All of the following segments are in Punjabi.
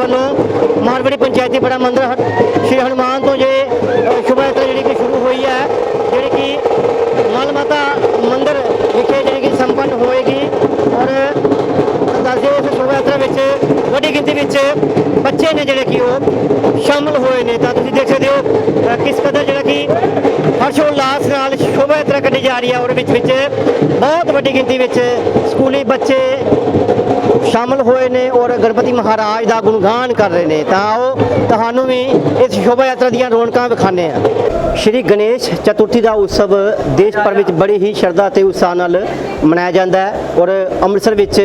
ਵੱਲੋਂ ਮਾਰਵਾੜੀ ਪੰਚਾਇਤੀ ਬੜਾ ਮੰਦਰ ਸ਼੍ਰੀ ਹਨੂਮਾਨ ਤੋਂ ਜੇ ਅ, ਸ਼ੋਭਾ ਯਾਤਰਾ ਜਿਹੜੀ ਕਿ ਸ਼ੁਰੂ ਹੋਈ ਹੈ ਜਿਹੜੀ ਕਿ ਮਾਲ ਮਾਤਾ ਮੰਦਰ ਵਿਖੇ ਜਿਹੜੀ ਕਿ ਸੰਪੰਨ ਹੋਏਗੀ ਔਰ ਦੱਸਦੇ ਇਸ ਸ਼ੋਭਾ ਯਾਤਰਾ ਵਿੱਚ ਵੱਡੀ ਗਿਣਤੀ ਵਿੱਚ ਬੱਚੇ ਨੇ ਜਿਹੜੇ ਕਿ ਉਹ ਸ਼ਾਮਲ ਹੋਏ ਨੇ। ਤਾਂ ਤੁਸੀਂ ਦੇਖ ਸਕਦੇ ਹੋ ਕਿਸ ਕਦਰ ਜਿਹੜਾ ਕਿ ਹਰਸ਼ ਉਲਾਸ ਨਾਲ ਸ਼ੋਭਾ ਯਾਤਰਾ ਕੱਢੀ ਜਾ ਰਹੀ ਹੈ। ਔਰ ਵਿੱਚ ਵਿੱਚ ਬਹੁਤ ਵੱਡੀ ਗਿਣਤੀ ਵਿੱਚ ਸਕੂਲੀ ਬੱਚੇ ਸ਼ਾਮਲ ਹੋਏ ਨੇ ਔਰ ਗਣਪਤੀ ਮਹਾਰਾਜ ਦਾ ਗੁਣਗਾਨ ਕਰ ਰਹੇ ਨੇ। ਤਾਂ ਆਓ, ਤੁਹਾਨੂੰ ਵੀ ਇਸ ਸ਼ੋਭਾ ਯਾਤਰਾ ਦੀਆਂ ਰੌਣਕਾਂ ਵਿਖਾਣੇ ਆ ਸ਼੍ਰੀ ਗਣੇਸ਼ ਚਤੁਰਥੀ ਦਾ ਉਤਸਵ ਦੇਸ਼ ਭਰ ਵਿੱਚ ਬੜੀ ਹੀ ਸ਼ਰਧਾ ਤੇ ਉਤਸ਼ਾਹ ਨਾਲ ਮਨਾਇਆ ਜਾਂਦਾ ਹੈ ਔਰ ਅੰਮ੍ਰਿਤਸਰ ਵਿੱਚ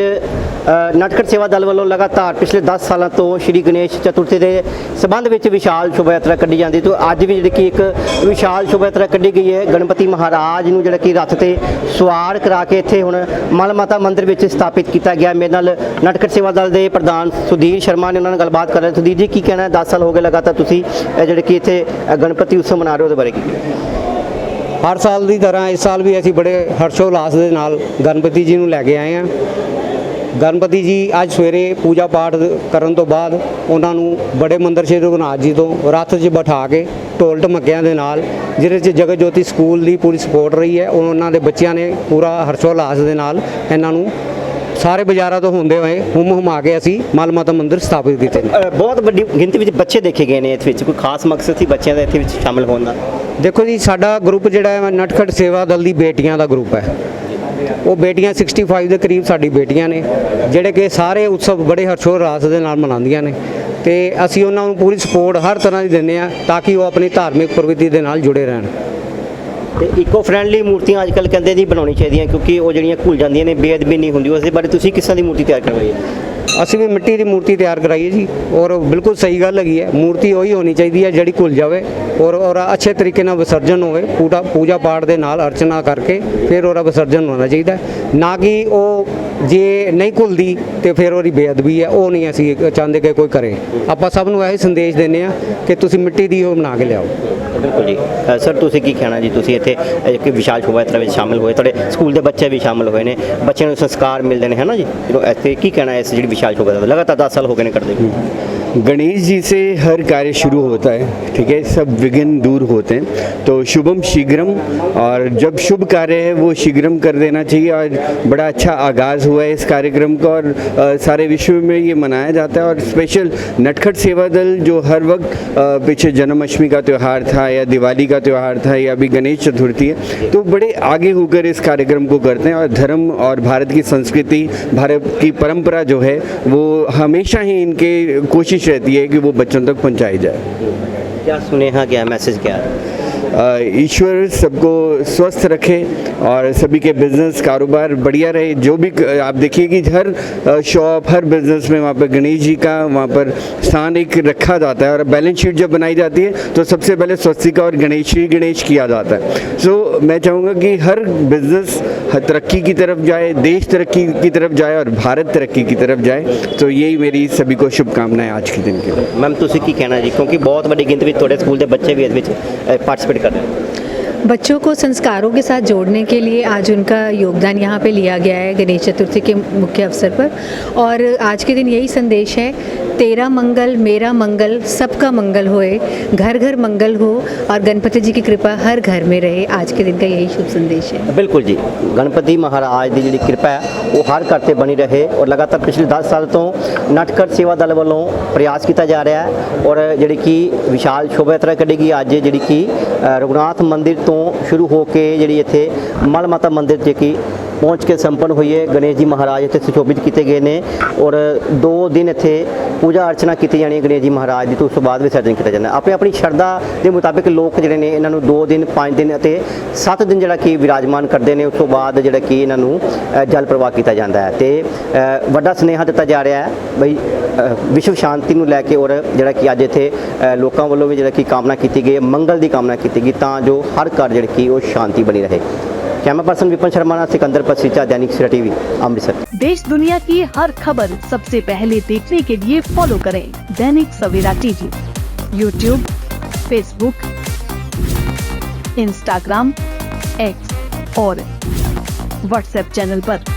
ਅ, ਸੇਵਾ ਦਲ ਵੱਲੋਂ ਲਗਾਤਾਰ ਪਿਛਲੇ 10 ਸਾਲਾਂ ਤੋਂ ਸ਼੍ਰੀ ਗਣੇਸ਼ ਚਤੁਰਥੀ ਦੇ ਸਬੰਧ ਵਿੱਚ ਵਿਸ਼ਾਲ ਸ਼ੋਭਾ ਯਾਤਰਾ ਕੱਢੀ ਜਾਂਦੀ ਤੋਂ ਅੱਜ ਵੀ ਜਿਹੜੀ ਕਿ ਇੱਕ ਵਿਸ਼ਾਲ ਸ਼ੋਭਾ ਯਾਤਰਾ ਕੱਢੀ ਗਈ ਹੈ। ਗਣਪਤੀ ਮਹਾਰਾਜ ਨੂੰ ਜਿਹੜਾ ਕਿ ਰੱਥ ਤੇ ਸਵਾਰ ਕਰਾ ਕੇ ਇੱਥੇ ਹੁਣ ਮਲ ਮਾਤਾ ਮੰਦਿਰ ਵਿੱਚ ਸਥਾਪਿਤ ਕੀਤਾ ਗਿਆ। ਮੇਰੇ ਨਾਲ ਨਟਖਟ ਸੇਵਾ ਦਲ ਦੇ ਪ੍ਰਧਾਨ ਸੁਧੀਰ ਸ਼ਰਮਾ ਨੇ ਉਹਨਾਂ ਨਾਲ ਗੱਲਬਾਤ ਕਰ ਰਹੇ ਸੁਧੀਰ ਜੀ ਕੀ ਕਹਿਣਾ ਹੈ? 10 ਸਾਲ ਹੋ ਗਏ ਲਗਾਤਾਰ ਤੁਸੀਂ ਜਿਹੜੇ ਕਿ ਇੱਥੇ ਗਣਪਤੀ ਉਤਸਵ ਮਨਾ ਰਹੇ ਹੋ ਉਹਦੇ ਬਾਰੇ ਕੀ ਹਰ ਸਾਲ ਦੀ ਤਰ੍ਹਾਂ ਇਸ ਸਾਲ ਵੀ ਅਸੀਂ ਬੜੇ ਹਰਸ਼ੋ ਹਰਸ਼ੋਲਾਸ ਦੇ ਨਾਲ ਗਣਪਤੀ ਜੀ ਨੂੰ ਲੈ ਕੇ ਆਏ ਹਾਂ। ਗਣਪਤੀ ਜੀ ਅੱਜ ਸਵੇਰੇ ਪੂਜਾ ਪਾਠ ਕਰਨ ਤੋਂ ਬਾਅਦ ਉਹਨਾਂ ਨੂੰ ਬੜੇ ਮੰਦਿਰ ਸ਼੍ਰੀ ਰਘੁਨਾਥ ਜੀ ਤੋਂ ਰੱਥ 'ਚ ਬਿਠਾ ਕੇ ਢੋਲ ਢਮੱਕਿਆਂ ਦੇ ਨਾਲ ਜਿਹਦੇ 'ਚ ਜਗਤ ਜੋਤੀ ਸਕੂਲ ਦੀ ਪੂਰੀ ਸਪੋਰਟ ਰਹੀ ਹੈ ਉਹਨਾਂ ਦੇ ਬੱਚਿਆਂ ਨੇ ਪੂਰਾ ਹਰਸ਼ੋਲਾਸ ਦੇ ਨਾਲ ਇਹਨਾਂ ਨੂੰ ਸਾਰੇ ਬਾਜ਼ਾਰਾਂ ਤੋਂ ਹੁੰਦੇ ਹੋਏ ਹੁਮ ਹੁਮਾ ਕੇ ਅਸੀਂ ਮਲ ਮਾਤਾ ਮੰਦਿਰ ਸਥਾਪਿਤ ਕੀਤੇ ਨੇ। ਬਹੁਤ ਵੱਡੀ ਗਿਣਤੀ ਵਿੱਚ ਬੱਚੇ ਦੇਖੇ ਗਏ ਨੇ ਇੱਥੇ ਵਿੱਚ ਕੋਈ ਖਾਸ ਮਕਸਦ ਸੀ ਬੱਚਿਆਂ ਦਾ ਇੱਥੇ ਵਿੱਚ ਸ਼ਾਮਲ ਹੋਣ ਦਾ? ਦੇਖੋ ਜੀ ਸਾਡਾ ਗਰੁੱਪ ਜਿਹੜਾ ਹੈ ਨਟਖਟ ਸੇਵਾ ਦਲ ਦੀ ਬੇਟੀਆਂ ਦਾ ਗਰੁੱਪ ਹੈ। ਉਹ ਬੇਟੀਆਂ 65 ਦੇ ਕਰੀਬ ਸਾਡੀ ਬੇਟੀਆਂ ਨੇ, ਜਿਹੜੇ ਕਿ ਸਾਰੇ ਉਤਸਵ ਬੜੇ ਹਰਸ਼ੋਰ ਰਾਸ ਦੇ ਨਾਲ ਮਨਾਉਂਦੀਆਂ ਨੇ। ਤੇ ਅਸੀਂ ਉਹਨਾਂ ਨੂੰ ਪੂਰੀ ਸਪੋਰਟ ਹਰ ਤਰ੍ਹਾਂ ਦੀ ਦਿੰਦੇ ਆ ਤਾਂ ਕਿ ਉਹ ਆਪਣੀ ਧਾਰਮਿਕ ਪ੍ਰਵਿਰਤੀ ਦੇ ਨਾਲ ਜੁੜੇ ਰਹਿਣ। ਤੇ ਇਕੋ ਫ੍ਰੈਂਡਲੀ ਮੂਰਤੀਆਂ ਅੱਜ ਕੱਲ੍ਹ ਕਹਿੰਦੇ ਨਹੀਂ ਬਣਾਉਣੀ ਚਾਹੀਦੀਆਂ ਕਿਉਂਕਿ ਉਹ ਜਿਹੜੀਆਂ ਘੁਲ ਜਾਂਦੀਆਂ ਨੇ, ਬੇਅਦਬੀ ਨਹੀਂ ਹੁੰਦੀ ਉਸ ਦੇ ਬਾਰੇ ਤੁਸੀਂ ਕਿਸ ਤਰ੍ਹਾਂ ਦੀ ਮੂਰਤੀ ਤਿਆਰ ਕਰਵਾਈ ਹੈ? ਅਸੀਂ ਵੀ ਮਿੱਟੀ ਦੀ ਮੂਰਤੀ ਤਿਆਰ ਕਰਾਈ ਹੈ ਜੀ। ਔਰ ਬਿਲਕੁਲ ਸਹੀ ਗੱਲ ਹੈਗੀ ਹੈ। ਮੂਰਤੀ ਉਹੀ ਹੋਣੀ ਚਾਹੀਦੀ ਹੈ ਜਿਹੜੀ ਘੁਲ ਜਾਵੇ ਔਰ ਔਰ ਅੱਛੇ ਤਰੀਕੇ ਨਾਲ ਵਿਸਰਜਨ ਹੋਵੇ। ਪੂਜਾ ਪੂਜਾ ਪਾਠ ਦੇ ਨਾਲ ਅਰਚਨਾ ਕਰਕੇ ਫਿਰ ਉਹਦਾ ਵਿਸਰਜਨ ਹੋਣਾ ਚਾਹੀਦਾ ਨਾ ਕਿ ਉਹ ਜੇ ਨਹੀਂ ਘੁਲਦੀ ਤੇ ਫਿਰ ਉਹਦੀ ਬੇਅਦਬੀ ਹੈ। ਉਹ ਨਹੀਂ ਅਸੀਂ ਚਾਹੁੰਦੇ ਕਿ ਕੋਈ ਕਰੇ। ਆਪਾਂ ਸਭ ਨੂੰ ਇਹ ਸੰਦੇਸ਼ ਦਿੰਦੇ ਆ ਕਿ ਤੁਸੀਂ ਮਿੱਟੀ ਦੀ ਉਹ ਬਣਾ ਕੇ ਲਿਆਓ। ਬਿਲਕੁਲ ਜੀ। ਸਰ, ਤੁਸੀਂ ਕੀ ਕਹਿਣਾ ਜੀ? ਤੁਸੀਂ ਇੱਥੇ ਇੱਕ ਵਿਸ਼ਾਲ ਸ਼ੋਭਾ ਯਾਤਰਾ ਵਿੱਚ ਸ਼ਾਮਲ ਹੋਏ। ਤੁਹਾਡੇ ਸਕੂਲ ਦੇ ਬੱਚੇ ਵੀ ਸ਼ਾਮਲ ਹੋਏ ਨੇ। ਬੱਚਿਆਂ ਨੂੰ ਸੰਸਕਾਰ ਮਿਲਦੇ ਨੇ, ਹੈ ਨਾ ਜੀ? ਜਦੋਂ ਇੱਥੇ ਕੀ ਕਹਿਣਾ ਇਸ ਜਿਹੜੀ ਵਿਸ਼ਾਲ ਸ਼ੋਭਾ ਯਾਤਰਾ ਲਗਾਤਾਰ 10 ਸਾਲ ਹੋ ਗਏ ਨੇ ਕਰਦੇ गणेश जी से हर कार्य शुरू होता है ठीक है? सब विघ्न दूर होते हैं। तो शुभम शीघ्रम और जब शुभ कार्य है वो शीघ्रम कर देना चाहिए। और बड़ा अच्छा आगाज़ हुआ है इस कार्यक्रम का और अ, सारे विश्व में ये मनाया जाता है। और स्पेशल नटखट सेवा दल जो हर वक्त पीछे जन्माष्टमी का त्यौहार था या दिवाली का त्यौहार था या अभी गणेश चतुर्थी है तो बड़े आगे होकर इस कार्यक्रम को करते हैं। और धर्म और भारत की संस्कृति भारत की परंपरा जो है वो हमेशा ही इनके कोशिश रहती है कि वो बच्चों तक पहुंचाई जाए। क्या सुनेहा क्या मैसेज क्या? है ईश्वर सबको स्वस्थ रखे और सभी के बिज़नेस कारोबार बढ़िया रहे। जो भी आप देखिए कि हर शॉप हर बिज़नेस में वहाँ पर गणेश जी का वहाँ पर स्थान एक रखा जाता है और बैलेंस शीट जब बनाई जाती है तो सबसे पहले स्वस्तिका और गणेश श्री गणेश किया जाता है। सो so, मैं चाहूँगा कि हर बिज़नेस तरक्की की तरफ जाए देश तरक्की की तरफ जाए और भारत तरक्की की तरफ जाए तो यही मेरी सभी को शुभकामनाएं आज के दिन के लिए ਮੈਮ ਤੁਸੀਂ ਕੀ ਕਹਿਣਾ ਜੀ ਕਿਉਂਕਿ ਬਹੁਤ ਵੱਡੀ ਗਿਣਤੀ ਵਿੱਚ ਤੁਹਾਡੇ ਸਕੂਲ ਦੇ ਬੱਚੇ ਵੀ ਇਸ ਵਿੱਚ ਪਾਰਟਿਸਿਪੇਟ ਕਰ ਰਹੇ ਨੇ बच्चों को संस्कारों के साथ जोड़ने के लिए आज उनका योगदान यहाँ पे लिया गया है गणेश चतुर्थी के मुख्य अवसर पर। और आज के दिन यही संदेश है, तेरा मंगल, मेरा मंगल, सबका मंगल होए घर घर मंगल हो और गणपति जी की कृपा हर घर में रहे। आज के दिन का यही शुभ संदेश है। बिल्कुल जी। गणपति महाराज की जी कृपा है, वो हर घर से बनी रहे और लगातार पिछले दस साल तो नटखट सेवा दल वालों प्रयास किया जा रहा है और जी कि विशाल शोभा यात्रा कड़ेगी अज जी कि ਅ, ਰਘੁਨਾਥ ਮੰਦਿਰ ਤੋਂ ਸ਼ੁਰੂ ਹੋ ਕੇ ਜਿਹੜੀ ਇੱਥੇ ਮਲ ਮਾਤਾ ਮੰਦਿਰ ਤੇ ਕੀ ਪਹੁੰਚ ਕੇ ਸੰਪੰਨ ਹੋਈ ਹੈ ਗਣੇਸ਼ ਜੀ ਮਹਾਰਾਜ ਇੱਥੇ ਸੁਸ਼ੋਭਿਤ ਕੀਤੇ ਗਏ ਨੇ ਔਰ ਦੋ ਦਿਨ ਇੱਥੇ ਪੂਜਾ ਅਰਚਨਾ ਕੀਤੀ ਜਾਣੀ ਹੈ ਗਣੇਸ਼ ਜੀ ਮਹਾਰਾਜ ਦੀ, ਤੇ ਉਸ ਤੋਂ ਬਾਅਦ ਵਿਸਰਜਨ ਕੀਤਾ ਜਾਂਦਾ। ਹੈ। ਆਪਣੀ ਆਪਣੀ ਸ਼ਰਧਾ ਦੇ ਮੁਤਾਬਿਕ ਲੋਕ ਜਿਹੜੇ ਨੇ, ਇਹਨਾਂ ਨੂੰ 2 ਦਿਨ 5 ਦਿਨ ਅਤੇ 7 ਦਿਨ ਜਿਹੜਾ ਕਿ ਵਿਰਾਜਮਾਨ ਕਰਦੇ ਨੇ, ਉਸ ਤੋਂ ਬਾਅਦ ਜਿਹੜਾ ਕਿ ਇਹਨਾਂ ਨੂੰ ਜਲ ਪ੍ਰਵਾਹ ਕੀਤਾ ਜਾਂਦਾ ਹੈ। ਤੇ ਵੱਡਾ ਸਨੇਹਾ ਦਿੱਤਾ ਜਾ ਰਿਹਾ ਹੈ ਬਈ ਵਿਸ਼ਵ ਸ਼ਾਂਤੀ ਨੂੰ ਲੈ ਕੇ ਔਰ ਜਿਹੜਾ ਕਿ ਅੱਜ ਇੱਥੇ ਲੋਕਾਂ ਵੱਲੋਂ ਵੀ ਜਿਹੜਾ ਕਿ ਕਾਮਨਾ ਕੀਤੀ ਗਈ ਹੈ, ਮੰਗਲ ਦੀ ਕਾਮਨਾ ਕੀਤੀ ਗਈ ਤਾਂ ਜੋ ਹਰ ਘਰ ਜਿਹੜੀ ਕਿ ਉਹ ਸ਼ਾਂਤੀ ਬਣੀ ਰਹੇ। Camera person Vipan Sharma Sikandar Pasicha Dainik Savera TV, Amritsar देश दुनिया की हर खबर सबसे पहले देखने के लिए फॉलो करें Dainik Savera TV YouTube Facebook Instagram X और व्हाट्सएप चैनल पर।